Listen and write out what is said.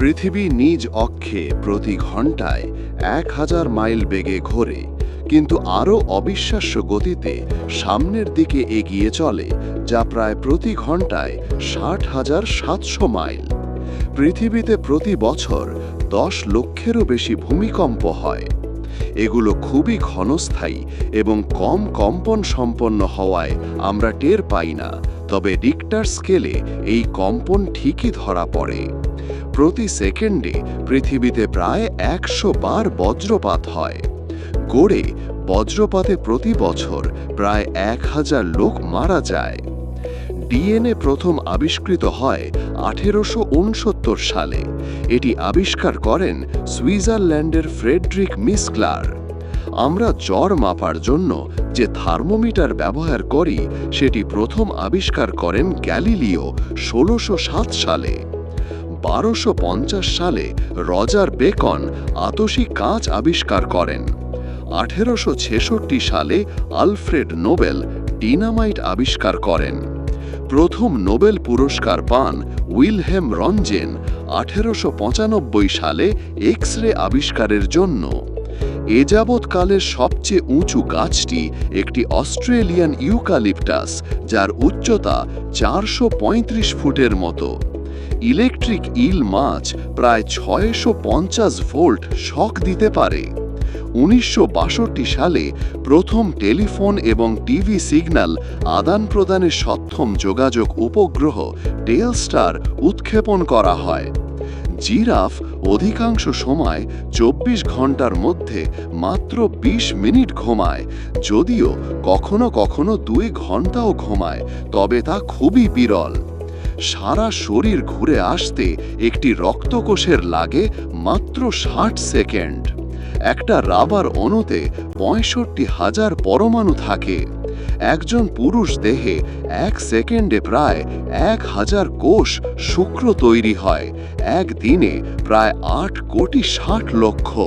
পৃথিবী নিজ অক্ষে প্রতি ঘন্টায় এক হাজার মাইল বেগে ঘোরে, কিন্তু আরও অবিশ্বাস্য গতিতে সামনের দিকে এগিয়ে চলে, যা প্রায় প্রতি ঘন্টায় ষাট হাজার সাতশো মাইল। পৃথিবীতে প্রতি বছর দশ লক্ষেরও বেশি ভূমিকম্প হয়। এগুলো খুবই ক্ষণস্থায়ী এবং কম কম্পন সম্পন্ন হওয়ায় আমরা টের পাই না, তবে রিক্টার স্কেলে এই কম্পন ঠিকই ধরা পড়ে। প্রতি সেকেন্ডে পৃথিবীতে প্রায় একশো বার বজ্রপাত হয়। গড়ে বজ্রপাতে প্রতি বছর প্রায় এক হাজার লোক মারা যায়। ডিএনএ প্রথম আবিষ্কৃত হয় আঠেরোশো উনসত্তর সালে। এটি আবিষ্কার করেন সুইজারল্যান্ডের ফ্রেডরিক মিসক্লার। আমরা জ্বর মাপার জন্য যে থার্মোমিটার ব্যবহার করি, সেটি প্রথম আবিষ্কার করেন গ্যালিলিও ষোলোশো সালে। বারোশো সালে রজার বেকন আতসী কাঁচ আবিষ্কার করেন। আঠেরোশো ছেষট্টি সালে আলফ্রেড নোবেল ডিনামাইট আবিষ্কার করেন। প্রথম নোবেল পুরস্কার পান উইলহেম রঞ্জেন আঠেরোশো পঁচানব্বই সালে এক্স রে আবিষ্কারের জন্য। এ যাবৎকালের সবচেয়ে উঁচু গাছটি একটি অস্ট্রেলিয়ান ইউকালিপটাস, যার উচ্চতা চারশো পঁয়ত্রিশ ফুটের মতো। ইলেকট্রিক ইল মাছ প্রায় ছয়শো পঞ্চাশ ভোল্ট শক দিতে পারে। উনিশশো বাষট্টি সালে প্রথম টেলিফোন এবং টিভি সিগন্যাল আদান প্রদানের সক্ষম যোগাযোগ উপগ্রহ টেলস্টার উৎক্ষেপণ করা হয়। জিরাফ অধিকাংশ সময় চব্বিশ ঘণ্টার মধ্যে মাত্র ২০ মিনিট ঘুমায়, যদিও কখনো কখনো দুই ঘন্টাও ঘুমায়, তবে তা খুবই বিরল। সারা শরীর ঘুরে আসতে একটি রক্তকোষের লাগে মাত্র ষাট সেকেন্ড। একটা রাবার অণুতে পঁয়ষট্টি হাজার পরমাণু থাকে। একজন পুরুষ দেহে এক সেকেন্ডে প্রায় এক হাজার কোষ শুক্র তৈরি হয়। এক দিনে প্রায় আট কোটি ষাট লক্ষ।